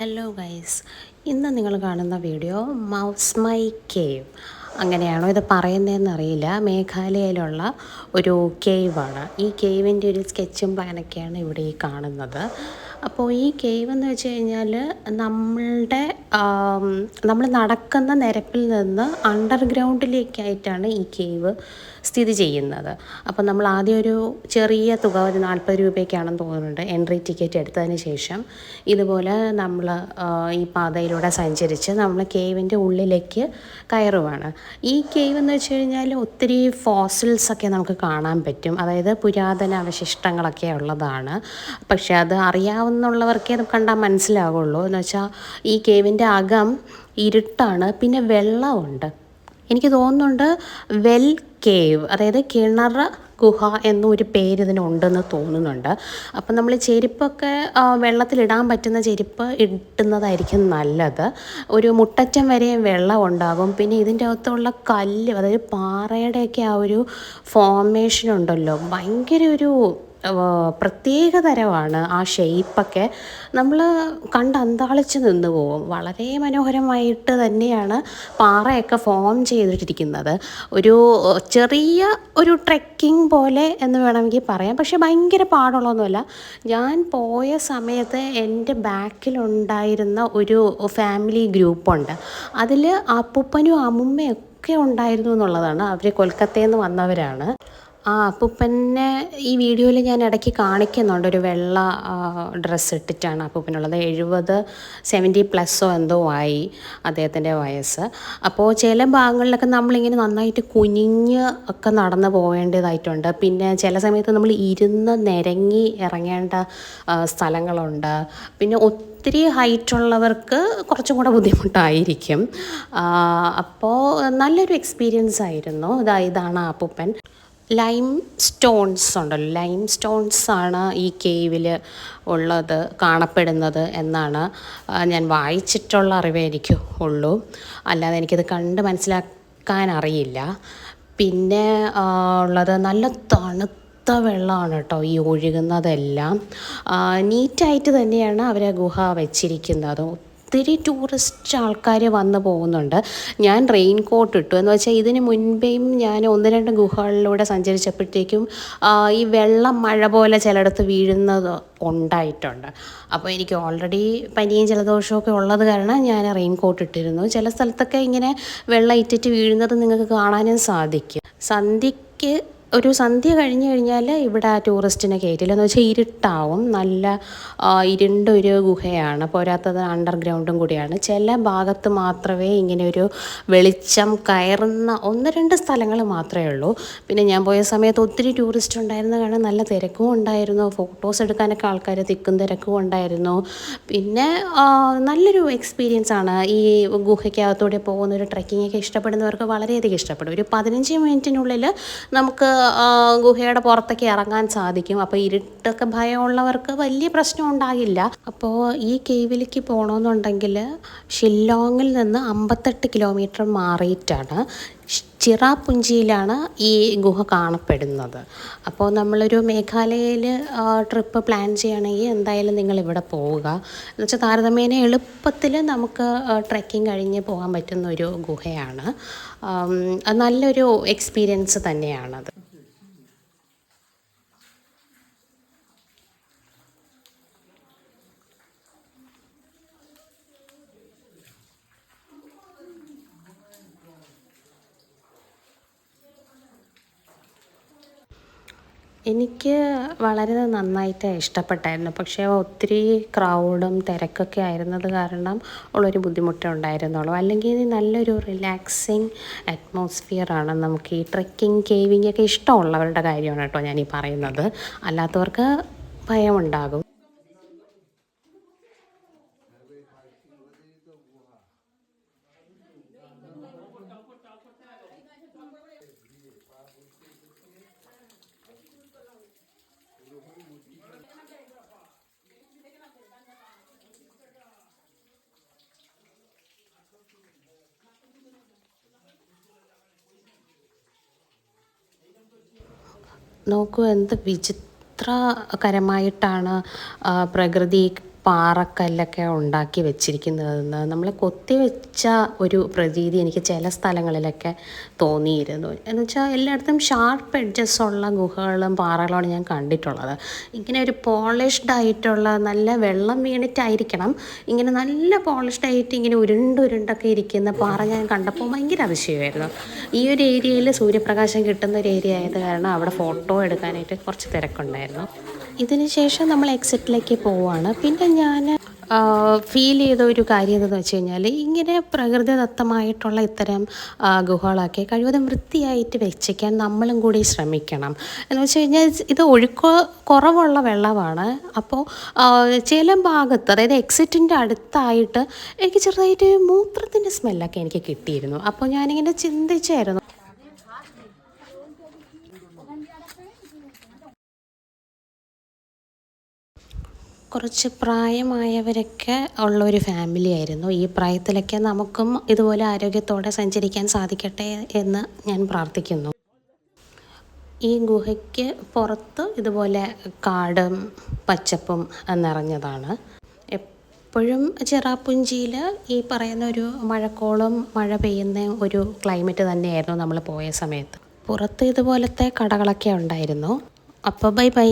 Hello guys ഇന്ന് നിങ്ങൾ കാണുന്ന വീഡിയോ മൗസ് മൈ കേവ് അങ്ങനെയാണോ ഇത് പറയുന്നതെന്ന് അറിയില്ല. മേഘാലയയിലുള്ള ഒരു കേവാണ് ഈ കേവിന്റെ ഒരു സ്കെച്ചും പ്ലാനൊക്കെയാണ് ഇവിടെ ഈ കാണുന്നത്. അപ്പോൾ ഈ കേവ് എന്ന് വെച്ച് കഴിഞ്ഞാൽ നമ്മളുടെ നമ്മൾ നടക്കുന്ന നിരപ്പിൽ നിന്ന് അണ്ടർഗ്രൗണ്ടിലേക്കായിട്ടാണ് ഈ കേവ് സ്ഥിതി ചെയ്യുന്നത്. അപ്പോൾ നമ്മൾ ആദ്യം ഒരു ചെറിയ തുക ഒരു നാൽപ്പത് രൂപയ്ക്കാണെന്ന് തോന്നുന്നുണ്ട്. എൻട്രി ടിക്കറ്റ് എടുത്തതിന് ശേഷം ഇതുപോലെ നമ്മൾ ഈ പാതയിലൂടെ സഞ്ചരിച്ച് നമ്മൾ കേവിന്റെ ഉള്ളിലേക്ക് കയറുവാണ്. ഈ കേവ് എന്ന് വെച്ച് കഴിഞ്ഞാൽ ഒത്തിരി ഫോസിൽസ് ഒക്കെ നമുക്ക് കാണാൻ പറ്റും. അതായത് പുരാതന അവശിഷ്ടങ്ങളൊക്കെ ഉള്ളതാണ്. പക്ഷെ അത് അറിയാവുന്നുള്ളവർക്കേ അത് കണ്ടാൽ മനസ്സിലാവുള്ളൂ. എന്ന് വെച്ചാൽ ഈ കേവിന്റെ അകം ഇരുട്ടാണ് പിന്നെ വെള്ളമുണ്ട്. എനിക്ക് തോന്നുന്നുണ്ട് വെൽ കേവ് അതായത് കിണർ ഗുഹ എന്നൊരു പേര് ഇതിനുണ്ടെന്ന് തോന്നുന്നുണ്ട്. അപ്പം നമ്മൾ ചെരുപ്പൊക്കെ വെള്ളത്തിലിടാൻ പറ്റുന്ന ചെരുപ്പ് ഇട്ടുന്നതായിരിക്കും നല്ലത്. ഒരു മുട്ടറ്റം വരെയും വെള്ളം ഉണ്ടാകും. പിന്നെ ഇതിന്റെ അകത്തുള്ള കല്ല് അതായത് പാറയുടെയൊക്കെ ആ ഒരു ഫോർമേഷൻ ഉണ്ടല്ലോ. ഭയങ്കര ഒരു പ്രത്യേക തരമാണ് ആ ഷെയ്പ്പൊക്കെ. നമ്മൾ കണ്ട് അന്താളിച്ച് നിന്ന് പോകും വളരെ മനോഹരമായിട്ട് തന്നെയാണ് പാറയൊക്കെ ഫോം ചെയ്തിട്ടിരിക്കുന്നത്. ഒരു ചെറിയ ഒരു ട്രെക്കിംഗ് പോലെ എന്ന് വേണമെങ്കിൽ പറയാം. പക്ഷെ ഭയങ്കര പാടുള്ളതൊന്നുമല്ല ഞാൻ പോയ സമയത്ത് എന്റെ ബാക്കിലുണ്ടായിരുന്ന ഒരു ഫാമിലി ഗ്രൂപ്പുണ്ട്. അതിൽ അപ്പൂപ്പനും അമ്മുമ്മയൊക്കെ ഉണ്ടായിരുന്നു എന്നുള്ളതാണ്. അവർ കൊൽക്കത്തയിൽ നിന്ന് വന്നവരാണ്. ആ അപ്പൂപ്പനെ ഈ വീഡിയോയിൽ ഞാൻ ഇടയ്ക്ക് കാണിക്കുന്നുണ്ട്. ഒരു വെള്ള ഡ്രസ്സ് ഇട്ടിട്ടാണ് അപ്പൂപ്പനുള്ളത്. എഴുപത് സെവന്റി പ്ലസ്സോ എന്തോ ആയി അദ്ദേഹത്തിന്റെ വയസ്സ്. അപ്പോൾ ചില ഭാഗങ്ങളിലൊക്കെ നമ്മളിങ്ങനെ നന്നായിട്ട് കുനിഞ്ഞ് ഒക്കെ നടന്നു പോകേണ്ടതായിട്ടുണ്ട്. പിന്നെ ചില സമയത്ത് നമ്മൾ ഇരുന്ന് നിരങ്ങി ഇറങ്ങേണ്ട സ്ഥലങ്ങളുണ്ട്. പിന്നെ ഒത്തിരി ഹൈറ്റുള്ളവർക്ക് കുറച്ചും കൂടെ ബുദ്ധിമുട്ടായിരിക്കും. അപ്പോൾ നല്ലൊരു എക്സ്പീരിയൻസ് ആയിരുന്നു. ഇതാ ഇതാണ് അപ്പൂപ്പൻ. ലൈം സ്റ്റോൺസ് ഉണ്ടല്ലോ. ലൈം സ്റ്റോൺസ് ആണ് ഈ കേവിൽ ഉള്ളത് കാണപ്പെടുന്നത് എന്നാണ് ഞാൻ വായിച്ചിട്ടുള്ള അറിവേ എനിക്ക് ഉള്ളൂ. അല്ലാതെ എനിക്കത് കണ്ട് മനസ്സിലാക്കാൻ അറിയില്ല. പിന്നെ ഉള്ളത് നല്ല തണുത്ത വെള്ളമാണ് കേട്ടോ ഈ ഒഴുകുന്നതെല്ലാം. നീറ്റായിട്ട് തന്നെയാണ് അവർ ഗുഹ വെച്ചിരിക്കുന്നത്. ഒത്തിരി ടൂറിസ്റ്റ് ആൾക്കാർ വന്ന് പോകുന്നുണ്ട്. ഞാൻ റെയിൻ കോട്ട് ഇട്ടു. എന്ന് വെച്ചാൽ ഇതിന് മുൻപേയും ഞാൻ ഒന്ന് രണ്ട് ഗുഹകളിലൂടെ സഞ്ചരിച്ചപ്പോഴത്തേക്കും ഈ വെള്ളം മഴ പോലെ ചിലയിടത്ത് വീഴുന്നത് ഉണ്ടായിട്ടുണ്ട്. അപ്പോൾ എനിക്ക് ഓൾറെഡി പനിയും ജലദോഷമൊക്കെ ഉള്ളത് കാരണം ഞാൻ റെയിൻ കോട്ട് ഇട്ടിരുന്നു. ചില സ്ഥലത്തൊക്കെ ഇങ്ങനെ വെള്ളം ഇറ്റിറ്റ് വീഴുന്നത് നിങ്ങൾക്ക് കാണാനും സാധിക്കും. സന്ധ്യയ്ക്ക് ഒരു സന്ധ്യ കഴിഞ്ഞ് കഴിഞ്ഞാൽ ഇവിടെ ആ ടൂറിസ്റ്റിനെ കയറ്റില്ല എന്ന് വെച്ചാൽ ഇരുട്ടാവും. നല്ല ഇരുണ്ടൊരു ഗുഹയാണ്. പോരാത്തത് അണ്ടർഗ്രൗണ്ടും കൂടിയാണ്. ചില ഭാഗത്ത് മാത്രമേ ഇങ്ങനെ ഒരു വെളിച്ചം കയറുന്ന ഒന്ന് രണ്ട് സ്ഥലങ്ങൾ മാത്രമേ ഉള്ളൂ. പിന്നെ ഞാൻ പോയ സമയത്ത് ഒത്തിരി ടൂറിസ്റ്റ് ഉണ്ടായിരുന്ന. കാരണം നല്ല തിരക്കും ഉണ്ടായിരുന്നു. ഫോട്ടോസ് എടുക്കാനൊക്കെ ആൾക്കാർ തിക്കും തിരക്കും ഉണ്ടായിരുന്നു. പിന്നെ നല്ലൊരു എക്സ്പീരിയൻസ് ആണ്. ഈ ഗുഹയ്ക്കകത്തൂടെ പോകുന്ന ഒരു ട്രക്കിങ്ങൊക്കെ ഇഷ്ടപ്പെടുന്നവർക്ക് വളരെയധികം ഇഷ്ടപ്പെടും. ഒരു പതിനഞ്ച് മിനിറ്റിനുള്ളിൽ നമുക്ക് ഗുഹയുടെ പുറത്തേക്ക് ഇറങ്ങാൻ സാധിക്കും. അപ്പോൾ ഇരുട്ടൊക്കെ ഭയമുള്ളവർക്ക് വലിയ പ്രശ്നം ഉണ്ടാകില്ല. അപ്പോൾ ഈ കേവിലേക്ക് പോകണമെന്നുണ്ടെങ്കിൽ ഷില്ലോങ്ങിൽ നിന്ന് അമ്പത്തെട്ട് കിലോമീറ്റർ മാറിയിട്ടാണ് ചിറാപുഞ്ചിയിലാണ് ഈ ഗുഹ കാണപ്പെടുന്നത്. അപ്പോൾ നമ്മളൊരു മേഘാലയയിൽ ട്രിപ്പ് പ്ലാൻ ചെയ്യണമെങ്കിൽ എന്തായാലും നിങ്ങൾ ഇവിടെ പോവുക. എന്ന് വെച്ചാൽ താരതമ്യേന എളുപ്പത്തിൽ നമുക്ക് ട്രക്കിംഗ് കഴിഞ്ഞ് പോകാൻ പറ്റുന്ന ഒരു ഗുഹയാണ്. നല്ലൊരു എക്സ്പീരിയൻസ് തന്നെയാണത്. എനിക്ക് വളരെ നന്നായിട്ട് ഇഷ്ടപ്പെട്ടായിരുന്നു. പക്ഷേ ഒത്തിരി ക്രൗഡും തിരക്കൊക്കെ ആയിരുന്നത് കാരണം ഉള്ളൊരു ബുദ്ധിമുട്ടേ ഉണ്ടായിരുന്നുള്ളൂ. അല്ലെങ്കിൽ നല്ലൊരു റിലാക്സിങ് അറ്റ്മോസ്ഫിയറാണ് നമുക്ക് ഈ ട്രെക്കിംഗ് കേവിങ് ഒക്കെ ഇഷ്ടമുള്ളവരുടെ കാര്യമാണ് കേട്ടോ ഞാൻ ഈ പറയുന്നത്. അല്ലാത്തവർക്ക് ഭയമുണ്ടാകും. നോക്കൂ എന്ത് വിചിത്രകരമായിട്ടാണ് പ്രകൃതി പാറക്കല്ലൊക്കെ ഉണ്ടാക്കി വെച്ചിരിക്കുന്നത്. നമ്മൾ കൊത്തി വെച്ച ഒരു പ്രതീതി എനിക്ക് ചില സ്ഥലങ്ങളിലൊക്കെ തോന്നിയിരുന്നു. എന്ന് വെച്ചാൽ എല്ലായിടത്തും ഷാർപ്പ് എഡ്ജസ് ഉള്ള ഗുഹകളും പാറകളുമാണ് ഞാൻ കണ്ടിട്ടുള്ളത്. ഇങ്ങനെ ഒരു പോളിഷ്ഡ് ആയിട്ടുള്ള നല്ല വെള്ളം വീണിട്ടായിരിക്കണം. ഇങ്ങനെ നല്ല പോളിഷ്ഡ് ആയിട്ട് ഇങ്ങനെ ഉരുണ്ട് ഉരുണ്ടൊക്കെ ഇരിക്കുന്ന പാറ ഞാൻ കണ്ടപ്പോൾ ഭയങ്കര അതിശയമായിരുന്നു. ഈ ഒരു ഏരിയയിൽ സൂര്യപ്രകാശം കിട്ടുന്ന ഒരു ഏരിയ ആയത് കാരണം അവിടെ ഫോട്ടോ എടുക്കാനായിട്ട് കുറച്ച് തിരക്കുണ്ടായിരുന്നു. ഇതിന് ശേഷം നമ്മൾ എക്സിറ്റിലേക്ക് പോവാണ് പിന്നെ ഞാൻ ഫീൽ ചെയ്ത ഒരു കാര്യം എന്തെന്ന് വെച്ച് കഴിഞ്ഞാൽ ഇങ്ങനെ പ്രകൃതിദത്തമായിട്ടുള്ള ഇത്തരം ഗുഹകളൊക്കെ കഴിവതും വൃത്തിയായിട്ട് വെച്ചിക്കാൻ നമ്മളും കൂടി ശ്രമിക്കണം. എന്ന് വെച്ച് കഴിഞ്ഞാൽ ഇത് ഒഴുക്ക് കുറവുള്ള വെള്ളമാണ്. അപ്പോൾ ചില ഭാഗത്ത് അതായത് എക്സിറ്റിന്റെ അടുത്തായിട്ട് എനിക്ക് ചെറുതായിട്ട് മൂത്രത്തിന്റെ സ്മെല്ലൊക്കെ എനിക്ക് കിട്ടിയിരുന്നു. അപ്പോൾ ഞാനിങ്ങനെ ചിന്തിച്ചായിരുന്നു കുറച്ച് പ്രായമായവരൊക്കെ ഉള്ള ഒരു ഫാമിലി ആയിരുന്നു. ഈ പ്രായത്തിലൊക്കെ നമുക്കും ഇതുപോലെ ആരോഗ്യത്തോടെ സഞ്ചരിക്കാൻ സാധിക്കട്ടെ എന്ന് ഞാൻ പ്രാർത്ഥിക്കുന്നു. ഈ ഗുഹയ്ക്ക് പുറത്ത് ഇതുപോലെ കാടും പച്ചപ്പും നിറഞ്ഞതാണ്. എപ്പോഴും ചെറാപ്പുഞ്ചിയിൽ ഈ പറയുന്ന ഒരു മഴക്കോളം മഴ പെയ്യുന്ന ഒരു ക്ലൈമറ്റ് തന്നെയായിരുന്നു നമ്മൾ പോയ സമയത്ത്. പുറത്ത് ഇതുപോലത്തെ കടകളൊക്കെ ഉണ്ടായിരുന്നു. അപ്പോൾ ബൈ ബൈ